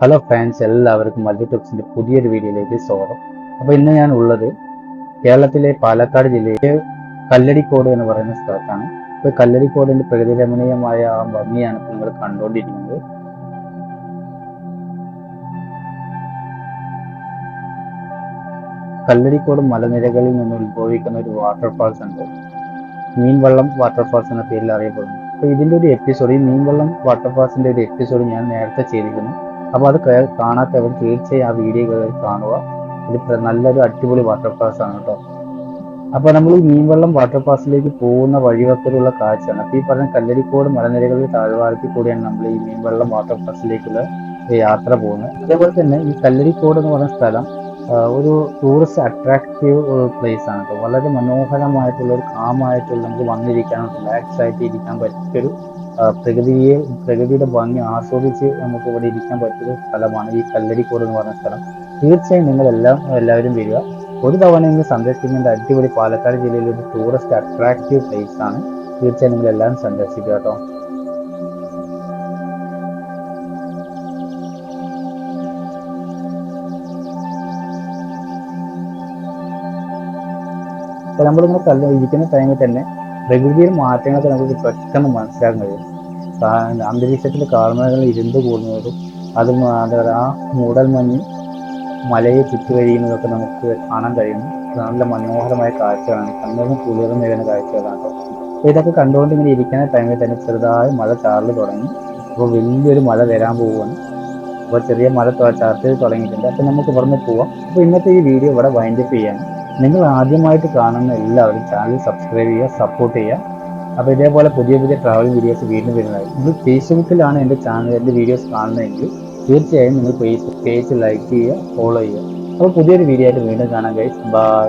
Hello fans എല്ലാവർക്കും multi ടിപ്സിന്റെ പുതിയൊരു വീഡിയോയിലേക്ക് സ്വാഗതം. അപ്പോൾ ഇന്ന് ഞാൻ ഉള്ളത് കേരളത്തിലെ പാലക്കാട് ജില്ലയിലെ കല്ലടിക്കോട് എന്ന് പറയുന്ന സ്ഥലത്താണ്. ഇപ്പോൾ കല്ലടിക്കോടിന്റെ പ്രകൃതി രമണീയമായ ആ ഭംഗിയാണ് നിങ്ങൾ കണ്ടുകൊണ്ടിരിക്കുന്നത്. കല്ലടിക്കോട് മലനിരകളിൽ നിന്ന് ഉത്ഭവിക്കുന്ന ഒരു വാട്ടർഫാൾസ് ഉണ്ട്. മീൻവള്ളം വാട്ടർഫാൾസ് എന്ന പേരിൽ അറിയപ്പെടുന്നു. അപ്പോൾ ഇതിന്റെ ഒരു എപ്പിസോഡ് ഈ മീൻവള്ളം വാട്ടർഫാൾസിന്റെ ഒരു എപ്പിസോഡ് ഞാൻ നേരത്തെ ചെയ്തിരുന്നു. അപ്പോൾ അത് കാണാത്തവർ തീർച്ചയായും ആ വീഡിയോ കയറി കാണുക. ഇത് നല്ലൊരു അടിപൊളി വാട്ടർ പാസ് ആണ് കേട്ടോ. അപ്പോൾ നമ്മൾ ഈ വാട്ടർ പാസിലേക്ക് പോകുന്ന വഴിവക്കിലുള്ള കാഴ്ചയാണ്. അപ്പോൾ ഈ പറഞ്ഞ കല്ലരിക്കോട് മലനിരകളിൽ താഴ്വാരത്തിൽ കൂടിയാണ് നമ്മൾ ഈ മീൻവള്ളം വാട്ടർ പാസിലേക്കുള്ള യാത്ര പോകുന്നത്. അതേപോലെ തന്നെ ഈ കല്ലരിക്കോട് എന്ന് പറഞ്ഞ സ്ഥലം ഒരു ടൂറിസ്റ്റ് അട്രാക്റ്റീവ് പ്ലേസ് ആണ് കേട്ടോ. വളരെ മനോഹരമായിട്ടുള്ള ഒരു കാമായിട്ടുള്ള നമുക്ക് വന്നിരിക്കാനും റിലാക്സ് ആയിട്ട് ഇരിക്കാൻ പറ്റിയൊരു പ്രകൃതിയെ പ്രകൃതിയുടെ ഭംഗി ആസ്വദിച്ച് നമുക്ക് ഇവിടെ ഇരിക്കാൻ പറ്റിയൊരു സ്ഥലമാണ് ഈ കല്ലരിക്കോട് എന്ന് പറഞ്ഞ സ്ഥലം. തീർച്ചയായും നിങ്ങൾ എല്ലാം എല്ലാവരും വരിക. ഒരു തവണ നിങ്ങൾ സന്ദർശിക്കേണ്ട അടിപൊളി പാലക്കാട് ജില്ലയിലെ ഒരു ടൂറിസ്റ്റ് അട്രാക്റ്റീവ് പ്ലേസ് ആണ്. തീർച്ചയായും നിങ്ങൾ എല്ലാവരും സന്ദർശിക്കുക കേട്ടോ. നമ്മളിങ്ങനെ കല്ല് ഇരിക്കുന്ന ടൈമിൽ തന്നെ പ്രകൃതിയിൽ മാറ്റങ്ങളൊക്കെ നമുക്ക് പെട്ടെന്ന് മനസ്സിലാക്കാൻ കഴിയും. അന്തരീക്ഷത്തിൽ കാർമേഘങ്ങൾ ഇരുന്ന് കൂടുന്നതും അത് എന്താ പറയുക ആ മൂടൽ മഞ്ഞ് മലയെ ചുറ്റുവഴിയുന്നതൊക്കെ നമുക്ക് കാണാൻ കഴിയുന്നു. നല്ല മനോഹരമായ കാഴ്ചകളാണ്. കണ്ണിന് കുളിർന്ന് വരുന്ന കാഴ്ചകളാണ്. അപ്പോൾ ഇതൊക്കെ കണ്ടുകൊണ്ട് ഇങ്ങനെ ഇരിക്കുന്ന ടൈമിൽ തന്നെ ചെറുതായി മഴ ചാറൽ തുടങ്ങി. അപ്പോൾ വലിയൊരു മഴ വരാൻ പോവുകയാണ്. അപ്പോൾ ചെറിയ മഴ ചാർത്തിൽ തുടങ്ങിയിട്ടുണ്ട്. അപ്പോൾ നമുക്ക് ഇവിടുന്ന് പോവാം. അപ്പോൾ ഇന്നത്തെ ഈ വീഡിയോ ഇവിടെ വൈൻഡപ്പ് ചെയ്യാൻ നിങ്ങൾ ആദ്യമായിട്ട് കാണുന്ന എല്ലാവരും ചാനൽ സബ്സ്ക്രൈബ് ചെയ്യുക സപ്പോർട്ട് ചെയ്യുക. അപ്പോൾ ഇതേപോലെ പുതിയ പുതിയ ട്രാവൽ വീഡിയോസ് വീണ്ടും വരുന്നതായി നിങ്ങൾ ഫേസ്ബുക്കിലാണ് എന്റെ ചാനൽ എന്റെ വീഡിയോസ് കാണുന്നതെങ്കിൽ തീർച്ചയായും നിങ്ങൾ പേജ് പേജ് ലൈക്ക് ചെയ്യുക ഫോളോ ചെയ്യുക. അപ്പോൾ പുതിയൊരു വീഡിയോ ആയിട്ട് വീണ്ടും കാണാൻ കഴിയും ബൈ